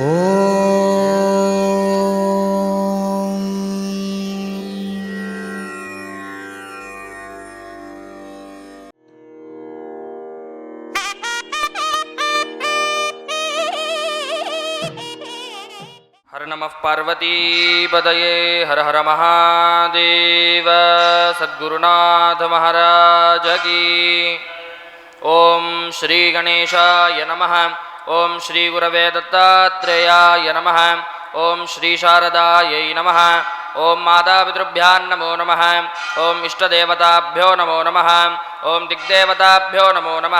हर नमः पार्वतीपदये हर हर महादेव सद्गुरुनाथ महाराज की। ॐ श्रीगणेशाय नमः ఓం శ్రీ గురవే దత్తాత్రేయాయ నమ. ఓం శ్రీ శారదాయై నమ. ఓం మాతాపితృభ్యాన్నమో నమ ఓం ఇష్టదేవతాభ్యో నమో నమ. ఓం దిగ్దేవతాభ్యో నమో నమ.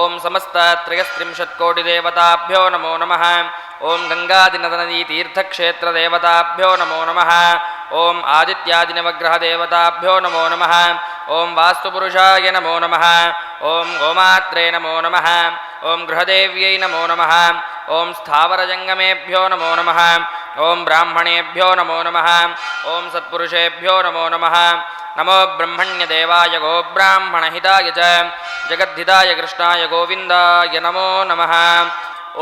ఓం సమస్తత్రయస్త్రింశత్కోటిదేవతాభ్యో నమో నమ. ఓం గంగాదినదనదీతీర్థక్షేత్రదేవతాభ్యో నమో నమ. ఓం ఆదిత్యాదినవగ్రహదేవతాభ్యో నమో నమ. ఓం వాస్తుపురుషాయ నమో నమ. ఓం గోమాత్రే నమో నమ. ॐ गृहदेव्यै नमो नमः। ॐ स्थावरजङ्गमेभ्यो नमो नमः। ॐ ब्राह्मणेभ्यो नमो नमः। ॐ सत्पुरुषेभ्यो नमो नमः। नमो ब्रह्मण्यदेवाय गोब्राह्मणहिताय च। जगद्धिताय कृष्णाय गोविन्दाय नमो नमः।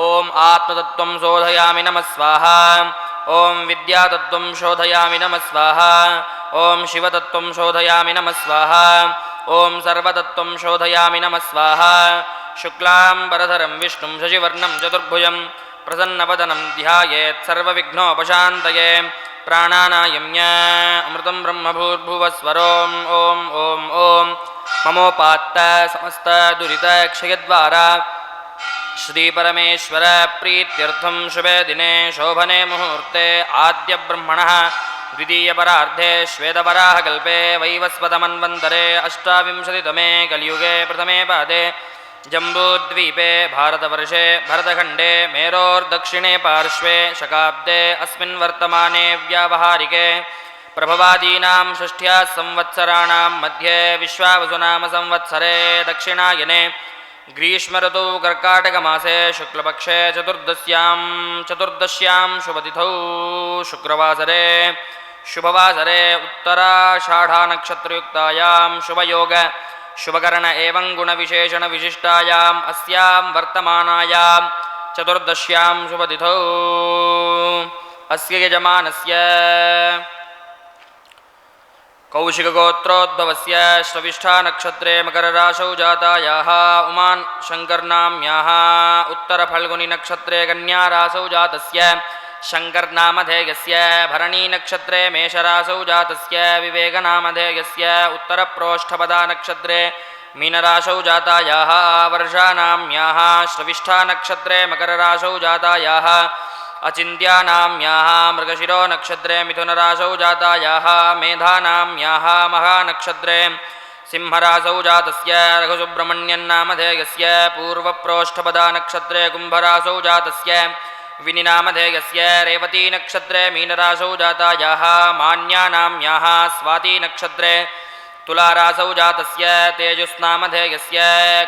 ॐ आत्मतत्त्वं शोधयामि नमः स्वाहा। ॐ विद्यातत्त्वं शोधयामि नमः स्वाहा। ॐ शिवतत्त्वं शोधयामि नमः स्वाहा। ॐ सर्वतत्त्वं शोधयामि नमः स्वाहा। शुक्लां वरधरं विष्णुं शशिवर्णं चतुर्भुजं प्रसन्नवदनं ध्यायेत् सर्वविघ्नोपशान्तये प्राणानायम्य अमृतं ब्रह्मभूर्भुवस्वरोम् ॐ ॐ ॐ ममोपात्त समस्तदुरितक्षयद्वारा श्रीपरमेश्वर प्रीत्यर्थं शुभे दिने शोभने मुहूर्ते आद्यब्रह्मणः द्वितीयपरार्धे श्वेतपराहकल्पे वैवस्वतमन्वन्तरे अष्टाविंशतितमे कलियुगे प्रथमे पादे जम्बूद्वीपे भारतवर्षे, भरतखण्डे, मेरोर्दक्षिणे पार्श्वे, शकाब्दे अस्मिन् वर्तमाने व्यावहारिके, प्रभवादीनां षष्ठ्याः संवत्सराणां मध्ये विश्वावसुनाम संवत्सरे दक्षिणायने, ग्रीष्मऋतौ कर्काटकमासे शुक्लपक्षे चतुर्दश्यां चतुर्दश्यां शुभतिथौ शुक्रवासरे, शुभवासरे उत्तराषाढानक्षत्रयुक्तायां शुभयोग शुभकर्ण एवं गुणविशेषणविशिष्टायाम् अस्यां वर्तमानायां चतुर्दश्यां शुभतिथौ। अस्य यजमानस्य कौशिकगोत्रोद्भवस्य श्रविष्ठानक्षत्रे मकरराशौ जातायाः, उमान् शङ्कर्नाम्याः उत्तरफल्गुनिनक्षत्रे कन्यारासौ जातस्य शङ्कर्नामधेयस्य भरणीनक्षत्रे मेषरासौ जातस्य विवेकनामधेयस्य उत्तरप्रोष्ठपदानक्षत्रे मीनराशौ जातायाः वर्षानाम्याः श्रविष्ठानक्षत्रे मकरराशौ जातायाः अचिन्त्यानाम्याः मृगशिरो नक्षत्रे मिथुनराशौ जातायाः मेधानाम्याः महानक्षत्रे सिंहरासौ जातस्य रघुसुब्रह्मण्यन्नामधेयस्य पूर्वप्रोष्ठपदानक्षत्रे कुम्भरासौ जातस्य विनिनामधेयस्य रेवतीनक्षत्रे मीनरासौ जातायाः मान्यानाम्याः स्वातीनक्षत्रे तुलारासौ जातस्य, तेजस्नामधेयस्य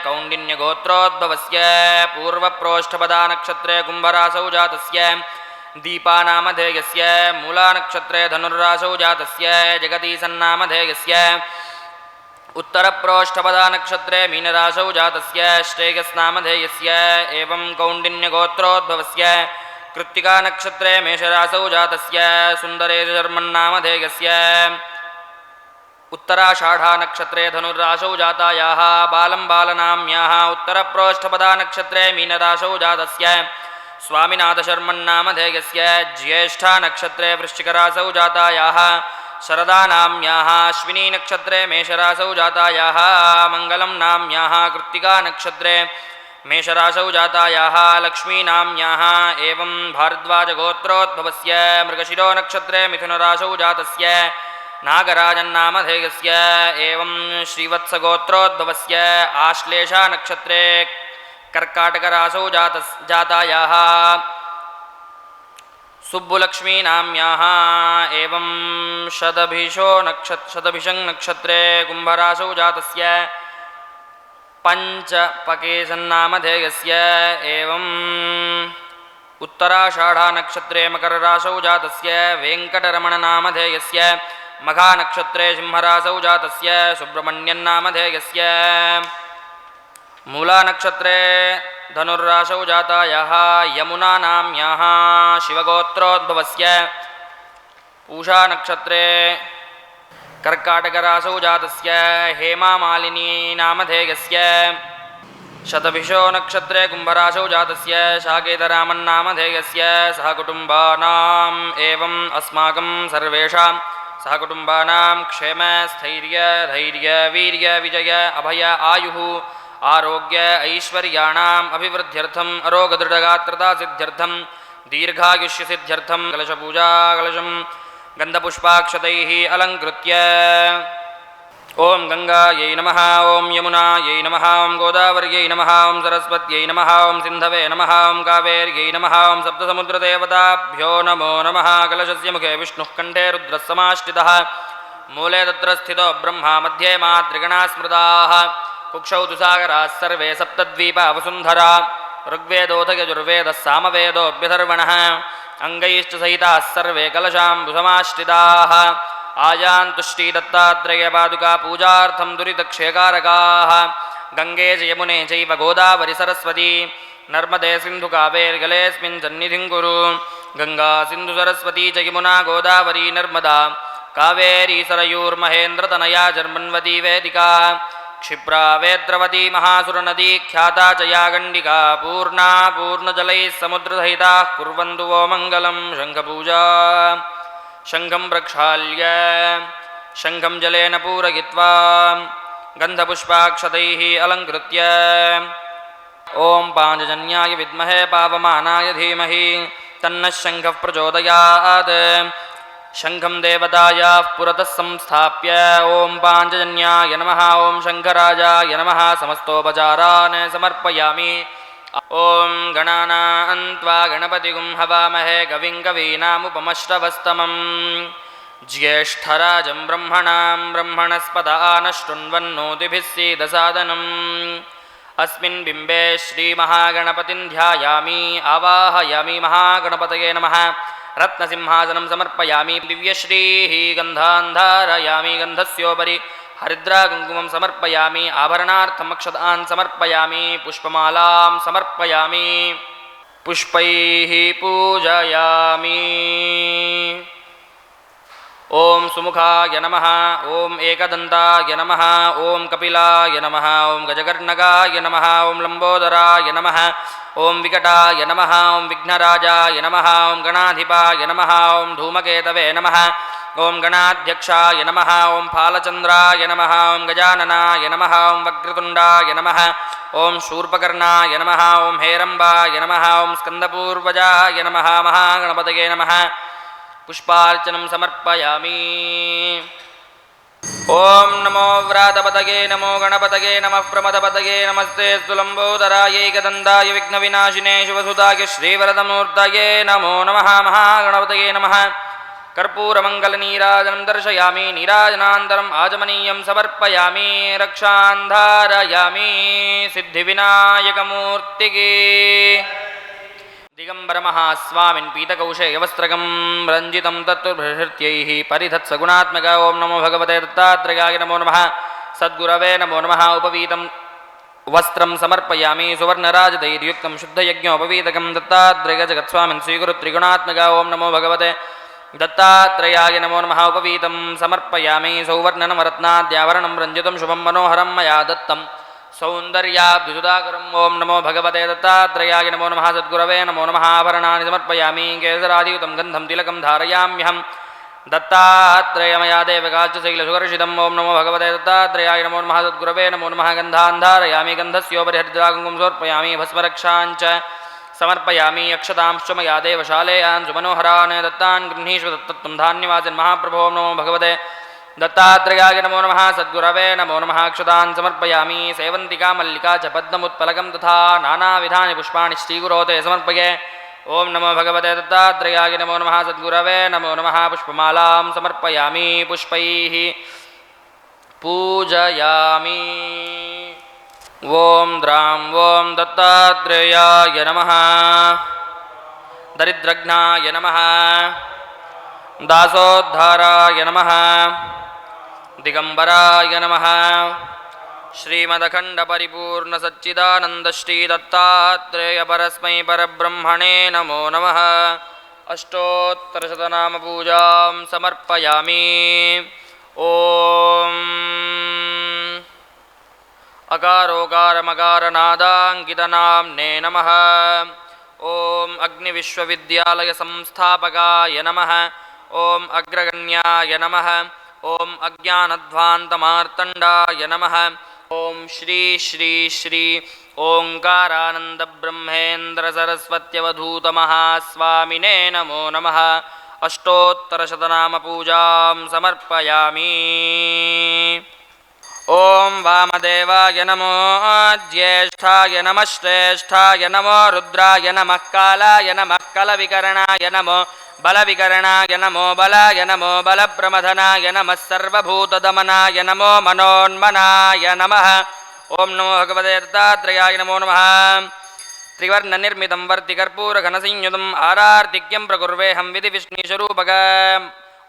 कौण्डिन्यगोत्रोद्भवस्य पूर्वप्रोष्ठपदानक्षत्रे कुम्भरासौ जातस्य, दीपानामधेयस्य मूलानक्षत्रे धनुर्रासौ जातस्य जगदीसन्नामधेयस्य उत्तरप्रोष्ठपदानक्षत्रे मीनरासौ जातस्य, श्रेयस्नामधेयस्य, एवं कौण्डिन्यगोत्रोद्भवस्य, कृत्तिकानक्षत्रे मेषरासौ जातस्य सुन्दरेशर्मन्नामधेयस्य उत्तराषाढानक्षत्रे धनुर्राशौ जातायाः बालं बालनाम्याः उत्तरप्रोष्ठपदानक्षत्रे मीनराशौ जातस्य, स्वामिनाथशर्मन्नामधेयस्य, ज्येष्ठानक्षत्रे वृश्चिकरासौ जातायाः शरदानाम्याः अश्विनीनक्षत्रे मेषरासौ जातायाः मङ्गलं नाम्याः कृत्तिकानक्षत्रे मेषराशौ जातायाः लक्ष्मीनाम्याः एवं भारद्वाजगोत्रोद्भवस्य, मृगशिरो नक्षत्रे मिथुनराशौ जातस्य नागराजन्नामधेयस्य एवं श्रीवत्सगोत्रोद्भवस्य आश्लेषानक्षत्रे कर्काटकरासौ जातस्, जातायाः। सुब्बुलक्ष्मीनाम्याः एवं शतभिषो नक्षत् शतभिषं नक्षत्रे कुम्भरासौ जातस्य पञ्चपकेशन्नामधेयस्य एवम् उत्तराषाढानक्षत्रे मकरराशौ जातस्य वेङ्कटरमणनामधेयस्य मघानक्षत्रे सिंहरासौ जातस्य सुब्रह्मण्यन्नामधेयस्य मूलानक्षत्रे धनुर्राशौ जातायाः यमुनानाम्याः शिवगोत्रोद्भवस्य। पूषानक्षत्रे कर्काटकरासौ जातस्य, हेमामालिनी नामधेयस्य। शतभिषो नक्षत्रे कुम्भराशौ जातस्य शाकेतरामन्नामधेयस्य सह कुटुम्बानाम् एवम् अस्माकं सर्वेषां। सह कुटुम्बानां क्षेम, स्थैर्य, धैर्य, वीर्य, विजय, अभय, आयुः। आरोग्य ऐश्वर्याणाम् अभिवृद्ध्यर्थम् अरोगदृढगात्रतासिद्ध्यर्थं दीर्घायुष्यसिद्ध्यर्थं कलशपूजा कलशं गन्धपुष्पाक्षतैः अलङ्कृत्य। ॐ गङ्गायै नमः, ॐ यमुनायै नमः, ॐ गोदावर्यै नमः, ॐ सरस्वत्यै नमः, ॐ सिन्धवे नमः, ॐ कावेर्यै नमः, ॐ सप्तसमुद्रदेवताभ्यो नमो नमः, कलशस्य मुखे विष्णुः कण्ठे रुद्रः समाश्रितः मूले तत्र स्थितो ब्रह्मा मध्ये मातृगणाः स्मृताः। कुक्षौ तु सागराः सर्वे सप्तद्वीपा वसुन्धरा। ऋग्वेदोऽथ यजुर्वेदः सामवेदोऽभ्यधर्वणः अङ्गैश्च सहिताः सर्वे कलशाम्बुसमाश्रिताः। आयान्तुष्टिदत्तात्रेयपादुका पूजार्थं दुरितक्षयकारकाः गङ्गे च यमुने चैव गोदावरि सरस्वती। नर्मदे सिन्धुकावेर्गलेऽस्मिन् सन्निधिं कुरु गङ्गा सिन्धुसरस्वती च यमुना गोदावरी नर्मदा। कावेरी सरयूर्महेन्द्रतनया जर्मन्वती वेदिका। क्षिप्रा वेद्रवती महासुरनदी ख्याता च या गण्डिका पूर्णा पूर्णजलैः समुद्रसहिताः कुर्वन्तु वो मङ्गलं शङ्खपूजा। शङ्खं प्रक्षाल्य शङ्खं जलेन पूरयित्वा गन्धपुष्पाक्षतैः अलङ्कृत्य। ॐ पाञ्चजन्याय विद्महे पावमानाय धीमहि तन्नः शङ्खः प्रचोदयात् शङ्खं देवतायाः पुरतः संस्थाप्य ॐ पाञ्चजन्याय नमः ॐ शङ्खराजाय नमः समस्तोपचारान् समर्पयामि ॐ गणानान्त्वा गणपतिगुं हवामहे कविं कवीनामुपमश्रवस्तमम् ज्येष्ठराजं ब्रह्मणां ब्रह्मणस्पदा न शृण्वन्नोतिभिः सीदसादनम् अस्मिन् बिम्बे श्रीमहागणपतिं ध्यायामि आवाहयामि महागणपतये नमः रत्नसिंहासनं समर्पयामि दिव्यश्रीः गन्धान् धारयामि गन्धस्योपरि हरिद्राकुङ्कुमं समर्पयामि आभरणार्थम् अक्षतान् समर्पयामि पुष्पमालां समर्पयामि पुष्पैः पूजयामि ॐ सुमुखाय नमः ॐ एकदन्ताय नमः ॐ कपिलाय नमः ॐ गजकर्णकाय नमः ॐ लम्बोदराय नमः ॐ विकटाय नमः ॐ विघ्नराजाय नमः ॐ गणाधिपाय नमः ॐ धूमकेतवे नमः ॐ गणाध्यक्षाय नमः ॐ फालचन्द्राय नमः ॐ गजाननाय नमः ॐ वक्रतुण्डाय नमः ॐ शूर्पकर्णाय नमः ॐ हेरम्बाय नमः ॐ स्कन्दपूर्वजाय नमः महागणपतये नमः पुष्पार्चनं समर्पयामि ॐ नमो व्रातपतये नमो गणपतये नमः प्रमदपतये नमस्ते स्तुलम्बोदरायैकदन्ताय विघ्नविनाशिने शिवसुताय श्रीवरदमूर्तये नमो नमः महागणपतये नमः कर्पूरमङ्गलनीराजनं दर्शयामि नीराजनान्तरम् आजमनीयं समर्पयामि रक्षान्धारयामि सिद्धिविनायकमूर्तिके దిగంబరమహాస్వామిన్ పీతకౌశేయవస్త్రకం రంజితం తత్తుభృత్యై పరిధత్సగుణాత్మక ఓం నమో భగవతే దత్తాత్రయాయ నమో నమ సద్గురవే నమో నమ ఉపవీతం వస్త్రం సమర్పయామి సువర్ణరాజధైర్యుక్తం శుద్ధయజ్ఞోపవీతకం దత్తాత్రయ జగత్స్వామిన్ స్వీకురు త్రిగుణాత్మక ఓం నమో భగవతే దత్తాత్రయాయ నమో నమ ఉపవీతం సమర్పయామి సౌవర్ణనమరత్నాద్యావరణం రంజితం శుభం మనోహరం మయా దత్తం सौन्दर्याब्धुदाकरम् ओं नमो भगवते दत्तात्रयाय नमो नमः सद्गुरवे नमो नमः आभरणानि समर्पयामि केसरादियुतं गन्धं तिलकं धारयाम्यहं दत्तात्रयमया देवकाच्यशैलसुकर्षितम् ॐ नमो भगवते दत्तात्रयाय नमो नमः सद्गुरवे नमो नमः गन्धान् धारयामि गन्धस्योपरि हरिद्रागुङ्गुं समर्पयामि भस्मरक्षाञ्च समर्पयामि अक्षतांश्च मया देवशालेयान् सुमनोहरान् दत्तान् गृह्णीष्व दत्तत्वं धान्यवासिन् महाप्रभो नमो भगवते దత్తాత్రేయాయ నమో నమ సద్గురవే నమో నమ అక్షతాన్ సమర్పయామి సేవంతికా మల్లికా చ పద్మముత్పలకం తథా నానావిధాని పుష్పాణి శ్రీగురోతే సమర్పయే ఓం నమో భగవతే దత్తాత్రేయాయ నమో నమ సద్గురవే నమో నమ పుష్పమాలాం సమర్పయామి పుష్పై పూజయామి ఓం ద్రాం ఓం దత్తాత్రేయాయ నమ దరిద్రఘ్నాయ నమ దాసోద్ధారాయ నమ दिगम्बराय नमः। श्रीमदखण्डपरिपूर्णसच्चिदानन्दश्रीदत्तात्रेयपरस्मै परब्रह्मणे नमो नमः। अष्टोत्तरशतनामपूजां समर्पयामि। ॐ। अकारोकारमकारनादाङ्कितनाम्ने नमः। ॐ अग्निविश्वविद्यालयसंस्थापकाय नमः। ॐ अग्रगण्याय नमः ॐ अज्ञानध्वान्तमार्तण्डाय नमः। ॐ श्री श्री श्री ओङ्कारानन्दब्रह्मेन्द्रसरस्वत्यवधूतमहास्वामिने नमो नमः। अष्टोत्तरशतनामपूजां समर्पयामि ॐ वामदेवाय नमो ज्येष्ठाय नमः श्रेष्ठाय नमो रुद्राय नमः कालाय नमः कलविकरणाय नमो बलविकरणाय नमो बलाय नमो बलप्रमथनाय नमः सर्वभूतदमनाय नमो मनोन्मनाय नमः ॐ नमो भगवते दत्तात्रेयाय नमो नमः त्रिवर्णनिर्मितं वर्तिकर्पूरघनसंयुतम् आरार्तिक्यं प्रकुर्वेऽहं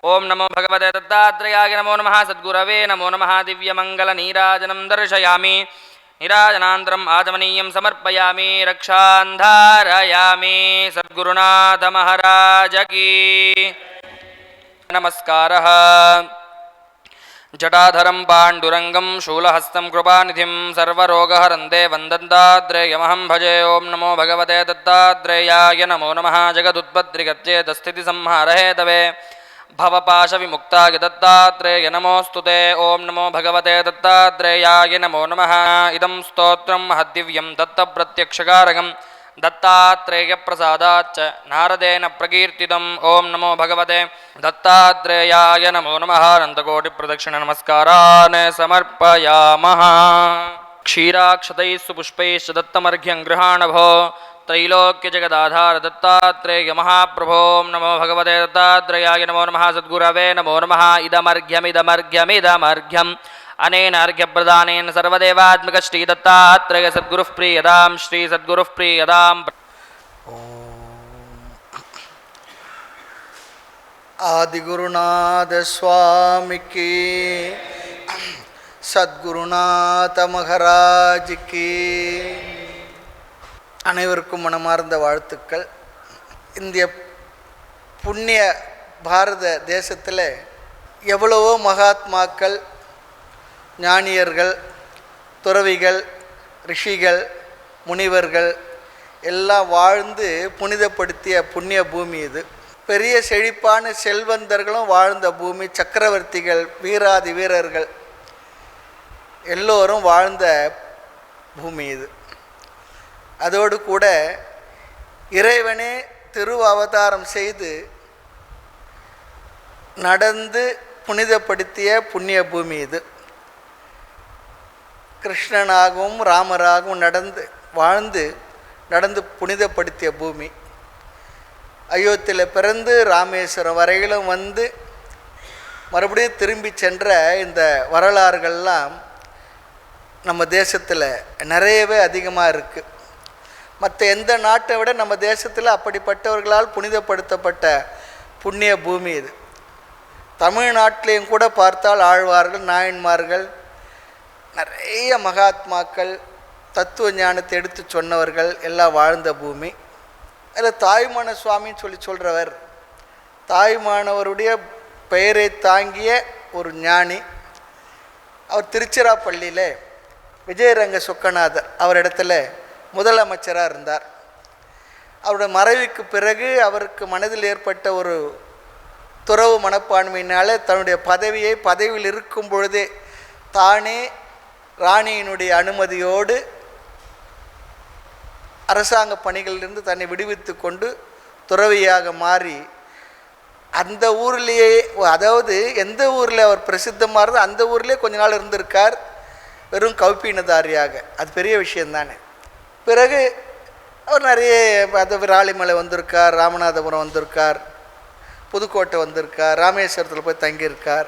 ఓం నమో భగవతే దత్తాత్రేయాయ నమో నమ సద్గురవే నమో నమ దివ్యమంగళనీరాజనం దర్శయామి. నిరాజనాంతరం ఆచమనీయం సమర్పయామి రక్షాంధారయామి. సద్గురునాథ మహారాజకి నమస్కార. జటాధరం పాండురంగం శూలహస్తం కృపానిధిం సర్వరోగహరందే వందంతాద్రేయమహం భజే. ఓం నమో భగవతే దత్తాత్రేయాయ నమో నమ జగదుత్పత్రిగత్యేత స్థితి సంహారహేతవే भवपाशविमुक्ताय दत्तात्रेय नमोऽस्तु ते ॐ नमो भगवते दत्तात्रेयाय नमो नमः इदं स्तोत्रं महद्दिव्यं दत्तप्रत्यक्षकारकम् दत्तात्रेयप्रसादाच्च नारदेन प्रकीर्तितम् ॐ नमो भगवते दत्तात्रेयाय नमो नमः अनन्तकोटिप्रदक्षिणनमस्कारान् समर्पयामः क्षीराक्षतैः सुपुष्पैश्च दत्तमर्घ्यं गृहाणभो त्रैलोक्यजगदाधार दत्तात्रेय महाप्रभो नमो भगवते दत्तात्रेयाय नमो नमः सद्गुरवे नमो नमः इदमर्घ्यमिदमर्घ्यमिदमर्घ्यम् अनेन अर्घ्यप्रदानेन सर्वदेवात्मकश्रीदत्तात्रेय सद्गुरुः प्रीयतां श्रीसद्गुरुः प्रीयताम् आदिगुरुनाथस्वामिकी सद्गुरुनाथ महाराज की அனைவருக்கும் மனமார்ந்த வாழ்த்துக்கள். இந்திய புண்ணிய பாரத தேசத்தில் எவ்வளவோ மகாத்மாக்கள் ஞானியர்கள் துறவிகள் ரிஷிகள் முனிவர்கள் எல்லாம் வாழ்ந்து புனிதப்படுத்திய புண்ணிய பூமி இது. பெரிய செழிப்பான செல்வந்தர்களும் வாழ்ந்த பூமி சக்கரவர்த்திகள் வீராதி வீரர்கள் எல்லோரும் வாழ்ந்த பூமி இது. அதோடு கூட இறைவனே திரு அவதாரம் செய்து நடந்து புனிதப்படுத்திய புண்ணிய பூமி இது. கிருஷ்ணனாகவும் ராமராகவும் நடந்து வாழ்ந்து நடந்து புனிதப்படுத்திய பூமி. அயோத்தியில் பிறந்து ராமேஸ்வரம் வரையிலும் வந்து மறுபடியும் திரும்பி சென்ற இந்த வரலாறுகள்லாம் நம்ம தேசத்தில் நிறையவே அதிகமாக இருக்குது மற்ற எந்த நாட்டை விட நம்ம தேசத்தில் அப்படிப்பட்டவர்களால் புனிதப்படுத்தப்பட்ட புண்ணிய பூமி இது. தமிழ்நாட்டிலையும் கூட பார்த்தால் ஆழ்வார்கள் நாயன்மார்கள் நிறைய மகாத்மாக்கள் தத்துவ ஞானத்தை எடுத்து சொன்னவர்கள் எல்லாம் வாழ்ந்த பூமி. அதில் தாய்மான சுவாமின்னு சொல்லி சொல்கிறவர் தாய்மானவருடைய பெயரை தாங்கிய ஒரு ஞானி. அவர் திருச்சிராப்பள்ளியில் விஜயரங்க சொக்கநாதர் அவர் இடத்துல முதலமைச்சராக இருந்தார். அவருடைய மறைவுக்கு பிறகு அவருக்கு மனதில் ஏற்பட்ட ஒரு துறவு மனப்பான்மையினால் தன்னுடைய பதவியை பதவியில் இருக்கும் பொழுதே தானே ராணியினுடைய அனுமதியோடு அரசாங்க பணிகளிலிருந்து தன்னை விடுவித்து கொண்டு துறவியாக மாறி அந்த ஊர்லேயே அதாவது எந்த ஊரில் அவர் பிரசித்தமாக இருந்தோ அந்த ஊர்லேயே கொஞ்ச நாள் இருந்திருக்கார் வெறும் கவுப்பினதாரியாக. அது பெரிய விஷயந்தானே. பிறகு அவர் நிறைய அது விராலிமலை வந்திருக்கார் ராமநாதபுரம் வந்திருக்கார் புதுக்கோட்டை வந்திருக்கார் ராமேஸ்வரத்தில் போய் தங்கியிருக்கார்.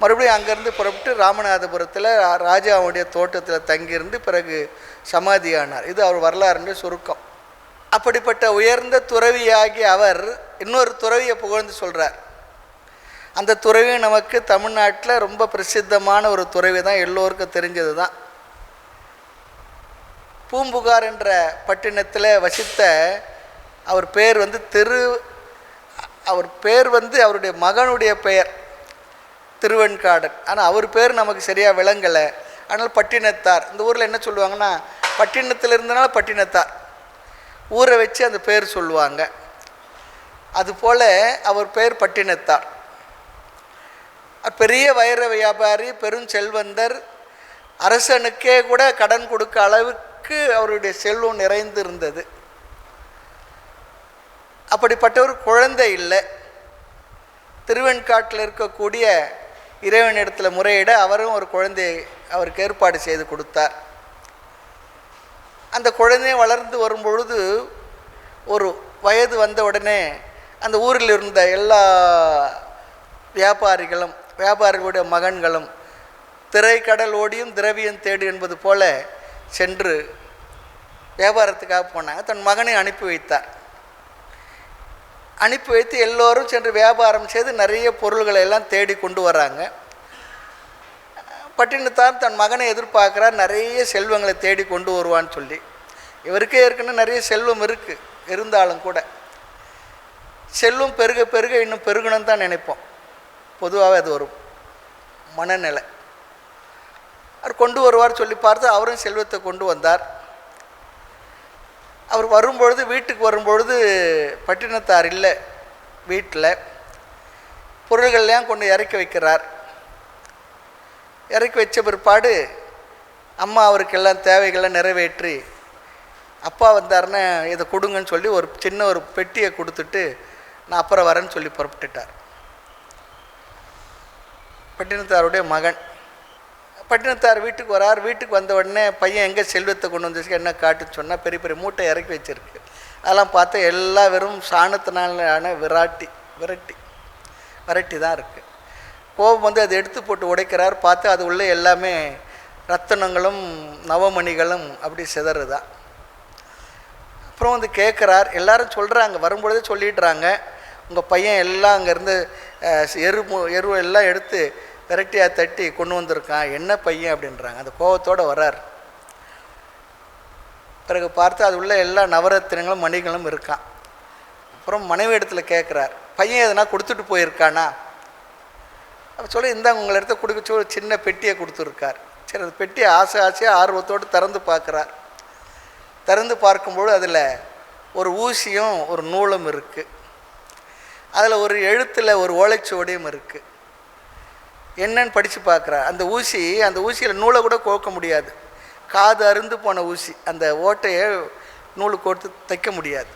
மறுபடியும் அங்கேருந்து புறப்பட்டு ராமநாதபுரத்தில் ராஜாவுடைய தோட்டத்தில் தங்கியிருந்து பிறகு சமாதியானார். இது அவர் வரலாறுன்ற சுருக்கம். அப்படிப்பட்ட உயர்ந்த துறவியாகி அவர் இன்னொரு துறவியை புகழ்ந்து சொல்கிறார் அந்த துறவி நமக்கு தமிழ்நாட்டில் ரொம்ப பிரசித்தமான ஒரு துறவி தான் எல்லோருக்கும் தெரிஞ்சது தான் பூம்புகார் என்ற பட்டினத்தில் வசித்த அவர் பேர் வந்து திரு அவர் பேர் வந்து அவருடைய மகனுடைய பெயர் திருவெண்காடன் ஆனால் அவர் பேர் நமக்கு சரியாக விளங்கலை. ஆனால் பட்டினத்தார் இந்த ஊரில் என்ன சொல்லுவாங்கன்னா பட்டினத்தில் இருந்தனால பட்டினத்தார். ஊரை வச்சு அந்த பேர் சொல்லுவாங்க. அதுபோல் அவர் பேர் பட்டினத்தார். பெரிய வைர வியாபாரி பெருஞ்செல்வந்தர் அரசனுக்கே கூட கடன் கொடுக்க அளவுக்கு அவருடைய செல்வம் நிறைந்து இருந்தது. அப்படிப்பட்ட ஒரு குழந்தை இல்லை. திருவெண்காட்டில் இருக்கக்கூடிய இறைவனிடத்தில் முறையிட அவரும் ஒரு குழந்தையை அவருக்கு ஏற்பாடு செய்து கொடுத்தார். அந்த குழந்தை வளர்ந்து வரும் பொழுது ஒரு வயது வந்த உடனே அந்த ஊரில் இருந்த எல்லா வியாபாரிகளும் வியாபாரிகளுடைய மகன்களும் திரைக்கடல் ஓடியும் திரவியம் தேடு என்பது போல சென்று வியாபாரத்துக்காக போனாங்க. தன் மகனை அனுப்பி வைத்தார். அனுப்பி வைத்து எல்லோரும் சென்று வியாபாரம் செய்து நிறைய பொருள்களை எல்லாம் தேடி கொண்டு வராங்க. பட்டினத்தான் தன் மகனை எதிர்பார்க்குறார். நிறைய செல்வங்களை தேடி கொண்டு வருவான்னு சொல்லி. இவருக்கே ஏற்கனவே நிறைய செல்வம் இருக்குது இருந்தாலும் கூட. செல்வம் பெருக பெருக இன்னும் பெருகணும்னு தான் நினைப்போம். பொதுவாகவே அது ஒரு மனநிலை. அவர் கொண்டு வருவார் சொல்லி பார்த்து அவரும் செல்வத்தை கொண்டு வந்தார். அவர் வரும்பொழுது வீட்டுக்கு வரும்பொழுது பட்டினத்தார் இல்லை வீட்டில். பொருள்கள்லாம் கொண்டு இறக்கி வைக்கிறார். இறக்கி வச்ச பிற்பாடு அம்மா அவருக்கெல்லாம் தேவைகளை நிறைவேற்றி அப்பா வந்தார்னா இதை கொடுங்கன்னு சொல்லி ஒரு சின்ன ஒரு பெட்டியை கொடுத்துட்டு நான் அப்புறம் வரேன்னு சொல்லி புறப்பட்டுட்டார். பட்டினத்தாருடைய மகன். பட்டினத்தார் வீட்டுக்கு வரார் வீட்டுக்கு வந்த உடனே பையன் எங்கே செல்வத்தை கொண்டு வந்துச்சு என்ன காட்டுன்னு சொன்னால் பெரிய பெரிய மூட்டை இறக்கி வச்சிருக்கு. அதெல்லாம் பார்த்தா எல்லா வெறும் சாணத்தினாலான விராட்டி விரட்டி விரட்டி தான் இருக்குது கோபம் வந்து அதை எடுத்து போட்டு உடைக்கிறார் பார்த்து அது உள்ளே எல்லாமே ரத்தனங்களும் நவமணிகளும் அப்படி சிதறுதான் அப்புறம் வந்து கேட்குறார் எல்லாரும் சொல்கிறாங்க வரும்பொழுதே சொல்லிடுறாங்க. உங்கள் பையன் எல்லாம் அங்கேருந்து எரு மு- எரு எல்லாம் எடுத்து விரட்டியாக தட்டி கொண்டு வந்திருக்கான் என்ன பையன் அப்படின்றாங்க. அந்த கோபத்தோடு வரார் பிறகு பார்த்து அது உள்ள எல்லா நவரத்தினங்களும் மணிகளும் இருக்கான். அப்புறம் மனைவி இடத்துல கேட்குறார் பையன் எதனா கொடுத்துட்டு போயிருக்கானா? அப்போ சொல்லி இந்தாங்க உங்களை இடத்த கொடுக்க சொல்லி சின்ன பெட்டியை கொடுத்துருக்கார். சரி அந்த பெட்டியை ஆசை ஆசையாக ஆர்வத்தோடு திறந்து பார்க்குறார். திறந்து பார்க்கும்போது அதில் ஒரு ஊசியும் ஒரு நூலும் இருக்குது அதில் ஒரு எழுத்தில் ஒரு ஓலைச்சுவடியும் இருக்குது என்னன்னு படித்து பார்க்குறார் அந்த ஊசி அந்த ஊசியில் நூலை கூட கோக்க முடியாது. காது அருந்து போன ஊசி அந்த ஓட்டையை நூலு கோர்த்து தைக்க முடியாது.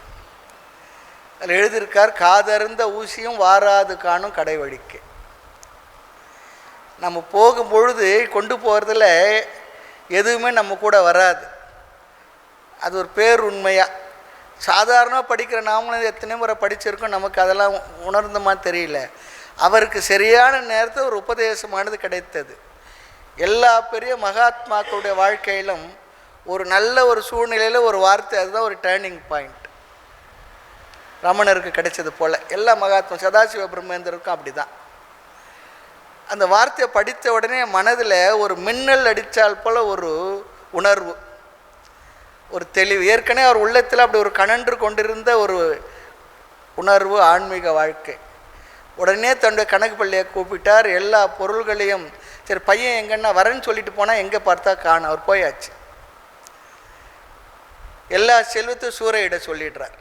அதில் எழுதியிருக்கார் காதருந்த ஊசியும் வாராது காணும் கடை வழிக்கு. நம்ம போகும் பொழுது கொண்டு போகிறதுல எதுவுமே நம்ம கூட வராது. அது ஒரு பேர் உண்மையாக சாதாரணமாக படிக்கிற நாமளும் எத்தனை முறை படிச்சிருக்கோம் நமக்கு அதெல்லாம் உணர்ந்தமா தெரியல. அவருக்கு சரியான நேரத்தில் ஒரு உபதேசமானது கிடைத்தது. எல்லா பெரிய மகாத்மாக்களுடைய வாழ்க்கையிலும் ஒரு நல்ல ஒரு சூழ்நிலையில் ஒரு வார்த்தை அதுதான் ஒரு டேர்னிங் பாயிண்ட் ரமணருக்கு கிடைச்சது போல். எல்லா மகாத்மா சதாசிவ பிரம்மேந்திரருக்கும் அப்படி தான் அந்த வார்த்தையை படித்த உடனே மனதில் ஒரு மின்னல் அடித்தால் போல் ஒரு உணர்வு ஒரு தெளிவு. ஏற்கனவே அவர் உள்ளத்தில் அப்படி ஒரு கனன்று கொண்டிருந்த ஒரு உணர்வு ஆன்மீக வாழ்க்கை. உடனே தன்னுடைய கணக்கு பள்ளியை கூப்பிட்டார். எல்லா பொருள்களையும் சரி பையன் எங்கன்னா வரேன்னு சொல்லிட்டு போனால் எங்கே பார்த்தா காணும். அவர் போயாச்சு. எல்லா செல்வத்தையும் சூறையிட சொல்லிடுறார்.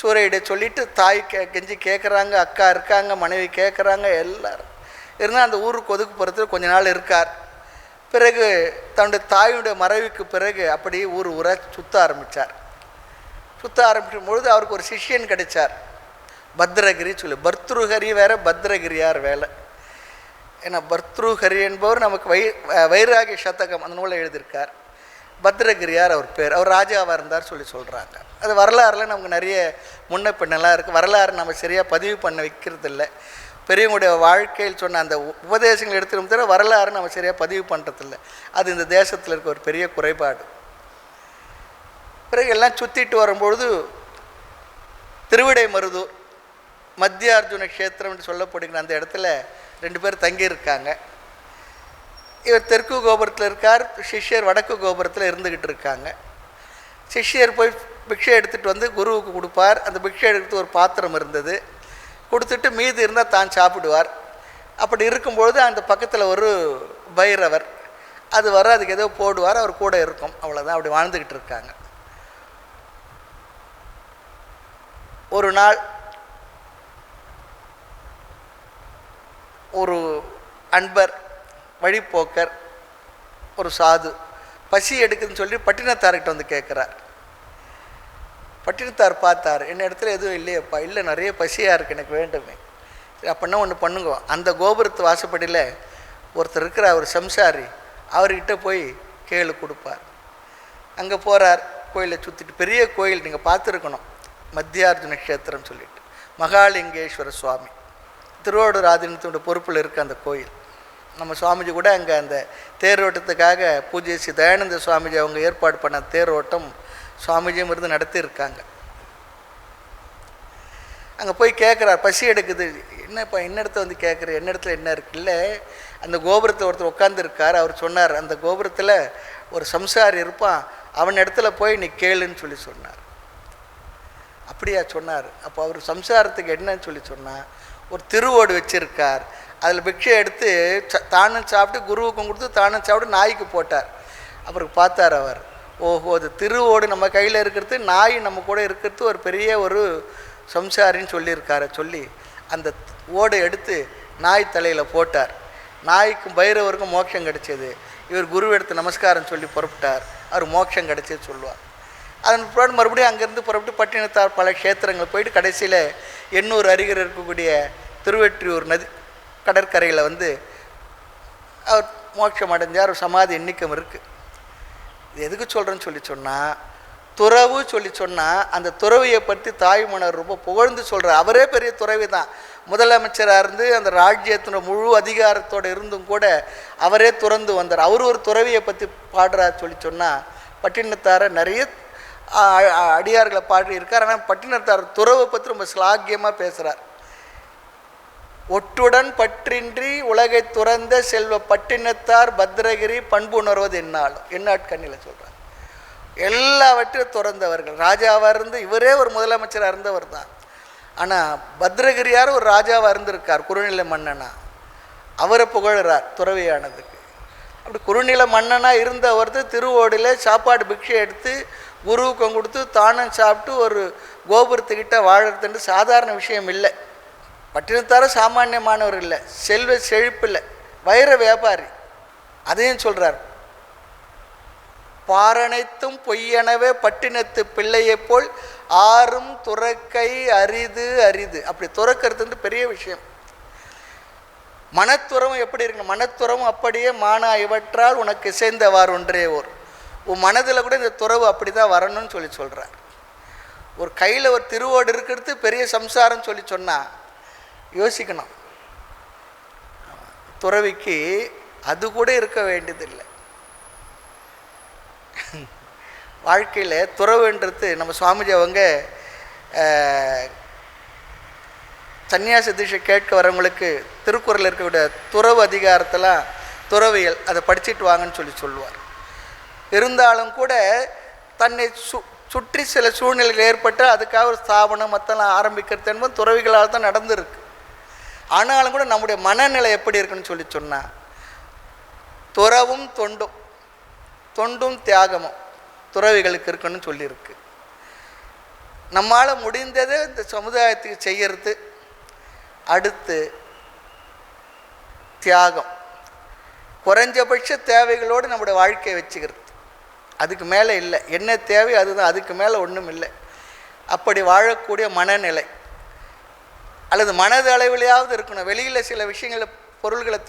சூறையிட சொல்லிட்டு தாய் கே கெஞ்சி கேட்குறாங்க அக்கா இருக்காங்க மனைவி கேட்குறாங்க எல்லாரும். இருந்தால் அந்த ஊருக்கு ஒதுக்கு போகிறதுக்கு கொஞ்ச நாள் இருக்கார். பிறகு தன்னுடைய தாயுடைய மறைவுக்கு பிறகு அப்படி ஊர் ஊரை சுற்ற ஆரம்பித்தார் சுற்ற ஆரம்பிக்கும் பொழுது அவருக்கு ஒரு சிஷ்யன் கிடைச்சார். பத்ரகிரி சொல்லி. பர்த்ருஹரி வேற பத்ரகிரியார் வேலை. ஏன்னா பர்த்ருஹரி என்பவர் நமக்கு வை வைராகி சதகம் அந்த நூலை எழுதியிருக்கார். பத்ரகிரியார் அவர் பேர். அவர் ராஜாவாக இருந்தார் சொல்லி சொல்கிறாங்க அது வரலாறுல நமக்கு நிறைய முன்ன பின்னலாம் இருக்குது வரலாறு நம்ம சரியாக பதிவு பண்ண வைக்கிறது இல்லை பெரியவங்களுடைய வாழ்க்கையில் சொன்ன அந்த உபதேசங்கள் எடுத்துகிட்டு தவிர வரலாறு நம்ம சரியாக பதிவு பண்ணுறதில்ல அது இந்த தேசத்தில் இருக்க ஒரு பெரிய குறைபாடு. பிறகு எல்லாம் சுற்றிட்டு வரும்பொழுது திருவிடை மருதூர் மத்திய அர்ஜுன க்ஷேத்திரம் என்று சொல்லப்படுகிற அந்த இடத்துல ரெண்டு பேர் தங்கியிருக்காங்க. இவர் தெற்கு கோபுரத்தில் இருக்கார் சிஷ்யர் வடக்கு கோபுரத்தில் இருந்துக்கிட்டு இருக்காங்க. சிஷ்யர் போய் பிக்ஷை எடுத்துகிட்டு வந்து குருவுக்கு கொடுப்பார். அந்த பிக்ஷை எடுத்து ஒரு பாத்திரம் இருந்தது. கொடுத்துட்டு மீதி இருந்தால் தான் சாப்பிடுவார். அப்படி இருக்கும்பொழுது அந்த பக்கத்தில் ஒரு பைரவர் அது வர அதுக்கு ஏதோ போடுவார் அவர் கூட இருக்கும். அவ்வளோதான் அப்படி வாழ்ந்துக்கிட்டு இருக்காங்க. ஒரு நாள் ஒரு அன்பர் வழிப்போக்கர் ஒரு சாது பசி எடுக்குதுன்னு சொல்லி பட்டினத்தார்கிட்ட வந்து கேட்குறார் பட்டினத்தார் பார்த்தார் என்ன இடத்துல எதுவும் இல்லையேப்பா இல்லை நிறைய பசியாக இருக்குது எனக்கு வேண்டுமே. சரி அப்படின்னா ஒன்று பண்ணுங்க. அந்த கோபுரத்து வாசப்படியில் ஒருத்தர் இருக்கிற ஒரு சம்சாரி. அவர்கிட்ட போய் கேளு கொடுப்பார். அங்கே போகிறார் கோயிலை சுற்றிட்டு பெரிய கோயில் நீங்கள் பார்த்துருக்கணும் மத்தியார்ஜுன க்ஷேத்திரம் சொல்லிட்டு. மகாலிங்கேஸ்வர சுவாமி. திருவாரூர் ஆதீனத்தோட பொறுப்பில் இருக்குது அந்த கோயில். நம்ம சுவாமிஜி கூட அங்கே அந்த தேரோட்டத்துக்காக பூஜை ஸ்ரீ தயானந்த சுவாமிஜி அவங்க ஏற்பாடு பண்ண தேரோட்டம் சுவாமிஜியும் இருந்து நடத்தியிருக்காங்க. அங்கே போய் கேட்குறார் பசி எடுக்குது. என்னப்பா என்ன இடத்த வந்து கேட்குற என்ன இடத்துல என்ன இருக்குல்ல அந்த கோபுரத்தில் ஒருத்தர் உட்காந்துருக்கார் அவர் சொன்னார் அந்த கோபுரத்தில் ஒரு சம்சாரி இருப்பான் அவன் இடத்துல போய் நீ கேளுன்னு சொல்லி சொன்னார். அப்படியா சொன்னார். அப்போ அவர் சம்சாரத்துக்கு என்னன்னு சொல்லி சொன்னால் ஒரு திருவோடு வச்சுருக்கார். அதில் பிக்ஷை எடுத்து தானும் சாப்பிட்டு குருவுக்கும் கொடுத்து தானும் சாப்பிட்டு நாய்க்கு போட்டார். அப்புறம் பார்த்தார் அவர். ஓஹோ அது திருவோடு நம்ம கையில் இருக்கிறது நாய் நம்ம கூட இருக்கிறது ஒரு பெரிய ஒரு சம்சாரின்னு சொல்லியிருக்கார. சொல்லி அந்த ஓடை எடுத்து நாய் தலையில் போட்டார். நாய்க்கும் பைரவருக்கும் மோட்சம் கிடைச்சது. இவர் குரு எடுத்து நமஸ்காரம் சொல்லி புறப்பட்டார். அவர் மோட்சம் கிடைச்சது சொல்லுவார். அதன் பிற்பாடு மறுபடியும் அங்கேருந்து புறப்பட்டு பட்டினத்தார் பல க்ஷேத்திரங்கள் போயிட்டு கடைசியில் எண்ணூர் அருகில் இருக்கக்கூடிய திருவெற்றியூர் நதி கடற்கரையில் வந்து அவர் மோட்சம் அடைஞ்சார் சமாதி எண்ணிக்கம் இருக்குது இது எதுக்கு சொல்கிறேன்னு சொல்லி சொன்னால் துறவு சொல்லி சொன்னால் அந்த துறவியை பற்றி தாய்மன்னர் ரொம்ப புகழ்ந்து சொல்கிறார் அவரே பெரிய துறவி தான். முதலமைச்சராக இருந்து அந்த ராஜ்யத்தின முழு அதிகாரத்தோடு இருந்தும் கூட அவரே துறந்து வந்தார். அவர் ஒரு துறவியை பற்றி பாடுறார் சொல்லி சொன்னால் பட்டினத்தார நிறைய அடியார்களை பாடியிருக்கார் ஆனால் பட்டினத்தார் துறவை பற்றி ரொம்ப ஸ்லாக்கியமாக பேசுகிறார் ஒட்டுடன் பற்றின்றி உலகை துறந்த செல்வ பட்டினத்தார் பத்ரகிரி பண்புணர்வது என்னாலும். என்னாட்கண்ணில் சொல்கிறார் எல்லாவற்றையும் துறந்தவர்கள். ராஜாவாக இருந்து இவரே ஒரு முதலமைச்சராக இருந்தவர் தான். ஆனால் பத்ரகிரியார் ஒரு ராஜாவாக இருந்திருக்கார் குறுநிலை மன்னனா. அவரை புகழுறார் துறவியானதுக்கு. அப்படி குறுநில மன்னனாக இருந்தவர் திருவோடியில் சாப்பாடு பிக்ஷை எடுத்து குருவுக்கும் கொடுத்து தானும் சாப்பிட்டு ஒரு கோபுரத்துக்கிட்ட வாழறதுன்றது சாதாரண விஷயம் இல்லை. பட்டினத்தார சாமானியமானவர் இல்லை. செல்வ செழிப்பு இல்லை. வைர வியாபாரி. அதையும் சொல்கிறார் பாரனைத்தும் பொய்யனவே பட்டினத்து பிள்ளையைப் போல் ஆறும் துறக்கை அரிது அரிது. அப்படி துறக்கிறது வந்து பெரிய விஷயம். மனத்துறவும் எப்படி இருக்கணும்? மனத்துறவும் அப்படியே மானா இவற்றால் உனக்கு இசைந்தவாறு ஒன்றே ஓர் உன் மனதில் கூட இந்த துறவு அப்படி தான் வரணும்னு சொல்லி சொல்கிறார் ஒரு கையில் ஒரு திருவோடு இருக்கிறது பெரிய சம்சாரம் சொல்லி சொன்னால் யோசிக்கணும். துறவிக்கு அது கூட இருக்க வேண்டியதில்லை. வாழ்க்கையில் துறவுன்றது நம்ம சுவாமிஜி அவங்க சன்னியாச தீட்சை கேட்க வரவங்களுக்கு திருக்குறள் இருக்கக்கூடிய துறவு அதிகாரத்தெல்லாம் துறவியல் அதை படிச்சிட்டு வாங்கன்னு சொல்லி சொல்லுவார். இருந்தாலும் கூட தன்னை சு சுற்றி சில சூழ்நிலைகள் ஏற்பட்டு அதுக்காக ஒரு ஸ்தாபனம் மற்றெல்லாம் ஆரம்பிக்கிறது என்பது துறவிகளால் தான் நடந்திருக்கு. ஆனாலும் கூட நம்முடைய மனநிலை எப்படி இருக்குன்னு சொல்லி சொன்னால் துறவும் தொண்டும் தொண்டும் தியாகமும் துறவிகளுக்கு இருக்குன்னு சொல்லியிருக்கு. நம்மால் முடிந்ததை இந்த சமுதாயத்துக்கு செய்கிறது அடுத்து தியாகம். குறைஞ்சபட்ச தேவைகளோடு நம்முடைய வாழ்க்கையை வச்சுக்கிறது. அதுக்கு மேலே இல்லை. என்ன தேவை அதுதான். அதுக்கு மேலே ஒன்றும் இல்லை. அப்படி வாழக்கூடிய மனநிலை. அல்லது மனது அளவிலையாவது இருக்கணும். வெளியில் சில விஷயங்களை பொருள்களை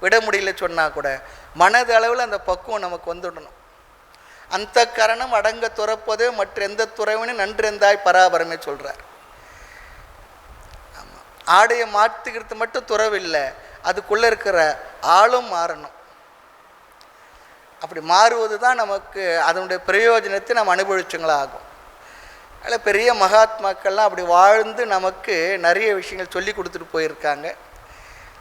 விட முடியல சொன்னால் கூட மனது அளவில் அந்த பக்குவம் நமக்கு வந்துடணும். அந்த கரணம் அடங்க துறப்பதே மற்ற எந்த துறவினும் நன்றெந்தாய் பராபரமே சொல்கிறார் ஆமாம் ஆடையை மாற்றிக்கிறது மட்டும் துறவில்லை. அதுக்குள்ளே இருக்கிற ஆளும் மாறணும். அப்படி மாறுவது தான் நமக்கு அதனுடைய பிரயோஜனத்தை நம்ம அனுபவிச்சவங்களாகும். அதில் பெரிய மகாத்மாக்கள்லாம் அப்படி வாழ்ந்து நமக்கு நிறைய விஷயங்கள் சொல்லி கொடுத்துட்டு போயிருக்காங்க.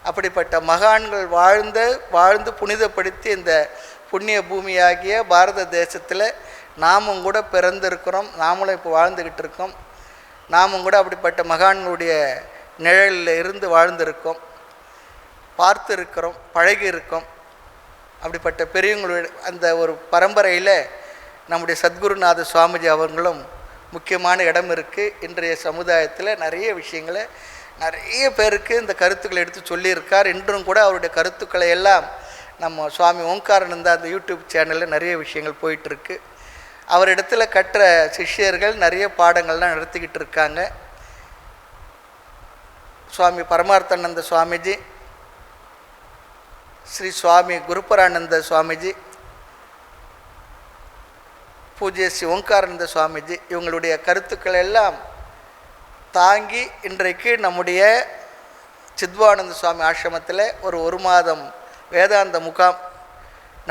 அப்படிப்பட்ட மகான்கள் வாழ்ந்த வாழ்ந்து புனிதப்படுத்தி இந்த புண்ணிய பூமியாகிய பாரத தேசத்தில் நாமும் கூட பிறந்திருக்கிறோம். நாமளும் இப்போ வாழ்ந்துக்கிட்டு இருக்கோம். நாமும் கூட அப்படிப்பட்ட மகான்களுடைய நிழலில் இருந்து வாழ்ந்திருக்கோம். பார்த்துருக்கிறோம் பழகி இருக்கோம் அப்படிப்பட்ட பெரியவங்களுடைய அந்த ஒரு பரம்பரையில் நம்முடைய சத்குருநாத சுவாமிஜி அவர்களும் முக்கியமான இடம் இருக்குது இன்றைய சமுதாயத்தில் நிறைய விஷயங்களை நிறைய பேருக்கு இந்த கருத்துக்களை எடுத்து சொல்லியிருக்கார். இன்றும் கூட அவருடைய கருத்துக்களை எல்லாம் நம்ம சுவாமி ஓங்காரானந்தா அந்த யூடியூப் சேனலில் நிறைய விஷயங்கள் போயிட்டுருக்கு. அவரிடத்துல கற்ற சிஷ்யர்கள் நிறைய பாடங்கள்லாம் நடத்திக்கிட்டு இருக்காங்க. சுவாமி பரமார்த்தானந்த சுவாமிஜி ஸ்ரீ சுவாமி குருபரானந்த சுவாமிஜி பூஜ்ய ஸ்ரீ ஓங்காரானந்த சுவாமிஜி இவங்களுடைய கருத்துக்கள் எல்லாம் தாங்கி இன்றைக்கு நம்முடைய சித்வானந்த சுவாமி ஆசிரமத்தில் ஒரு ஒரு மாதம் வேதாந்த முகாம்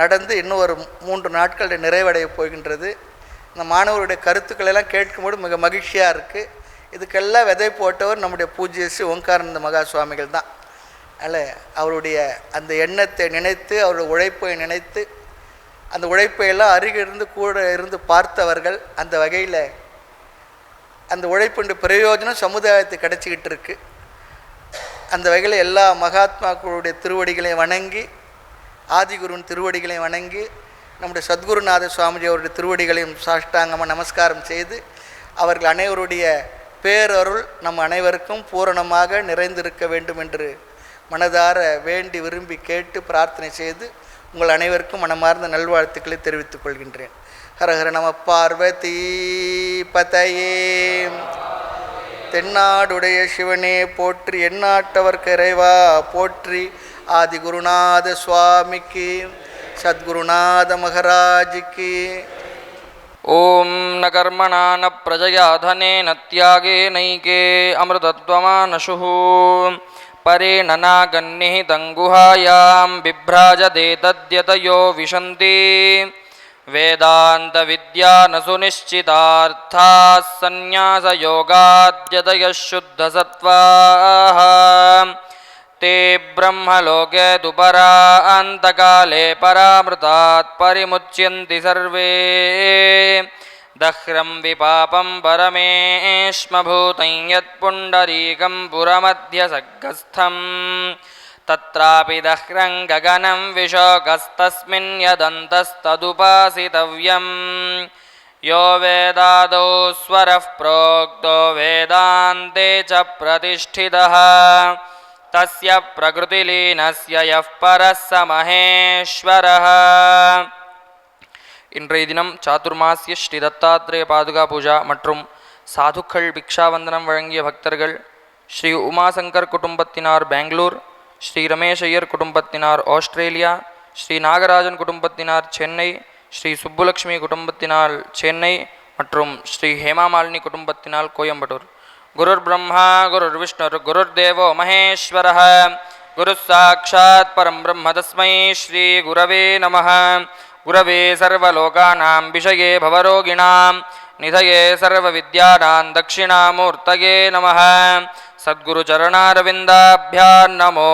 நடந்து இன்னும் ஒரு மூன்று நாட்கள் நிறைவடைய போகின்றது. இந்த மாணவருடைய கருத்துக்கள் எல்லாம் கேட்கும்போது மிக மகிழ்ச்சியாக இருக்குது இதுக்கெல்லாம் விதை போட்டவர் நம்முடைய பூஜ்ய ஸ்ரீ ஓங்காரானந்த மகா சுவாமிகள் தான். அல்ல அவருடைய அந்த எண்ணத்தை நினைத்து அவருடைய உழைப்பை நினைத்து அந்த உழைப்பையெல்லாம் அருகிருந்து கூட இருந்து பார்த்தவர்கள் அந்த வகையில் அந்த உழைப்புண்டு பிரயோஜனம் சமுதாயத்துக்கு கிடச்சிக்கிட்டு இருக்கு. அந்த வகையில் எல்லா மகாத்மாக்களுடைய திருவடிகளையும் வணங்கி ஆதிகுருவின் திருவடிகளையும் வணங்கி நம்முடைய சத்குருநாத சுவாமிஜி அவருடைய திருவடிகளையும் சாஷ்டாங்கமாக நமஸ்காரம் செய்து அவர்கள் அனைவருடைய பேரருள் நம் அனைவருக்கும் பூரணமாக நிறைந்திருக்க வேண்டும் என்று மனதார வேண்டி விரும்பி கேட்டு பிரார்த்தனை செய்து உங்கள் அனைவருக்கும் மனமார்ந்த நல்வாழ்த்துக்களை தெரிவித்துக் கொள்கின்றேன் ஹரஹர நம பார்வதி பதையே தென்னாடுடைய சிவனே போற்றி எந்நாட்டவர்க்கு இறைவா போற்றி ஆதி குருநாத சுவாமிக்கு சத்குருநாத மகராஜிக்கு ॐ न कर्मणा न प्रजया धनेन त्यागेनैके अमृतत्वमानशुः परेण नागन्निहितं गुहायां बिभ्राजते तद्यतयो विशन्ति। वेदान्तविद्या न सुनिश्चितार्थाः सन्न्यासयोगाद्यतयः शुद्धसत्त्वाः। ते ब्रह्मलोके तु परान्तकाले परामृतात् परिमुच्यन्ति सर्वे दह्रं विपापं परमेश्मभूतं यत्पुण्डरीकं पुरमध्यसग्गस्थं तत्रापि दह्रं गगनं विशोकस्तस्मिन् यदन्तस्तदुपासितव्यम्। यो वेदादौ स्वरः प्रोक्तो वेदान्ते च प्रतिष्ठितः। तस्य प्रकृतिलीनस्य यः परः स महेश्वरः இன்றைய தினம் சாதுர்மாசிய ஸ்ரீ தத்தாத்திரேய பாதுகா பூஜா மற்றும் சாதுக்கள் பிக்ஷாவந்தனம் வழங்கிய பக்தர்கள் ஸ்ரீ உமாசங்கர் குடும்பத்தினார் பெங்களூர் ஸ்ரீ ரமேஷ் ஐயர் குடும்பத்தினார் ஆஸ்திரேலியா ஸ்ரீ நாகராஜன் குடும்பத்தினார் சென்னை ஸ்ரீ சுப்புலக்ஷ்மி குடும்பத்தினால் சென்னை மற்றும் ஸ்ரீ ஹேமாமாலினி குடும்பத்தினால் கோயம்புத்தூர். குருர் பிரம்மா குருர் விஷ்ணுர் குருர் தேவோ மகேஸ்வர குரு சாட்சாத் பரம் பிரம்ம தஸ்மை ஸ்ரீ குரவே நமः गुरवे सर्वलोकानां विषये भवरोगिणां निधये सर्वविद्यानां दक्षिणामूर्तये नमः। सद्गुरुचरणारविन्दाभ्यां नमो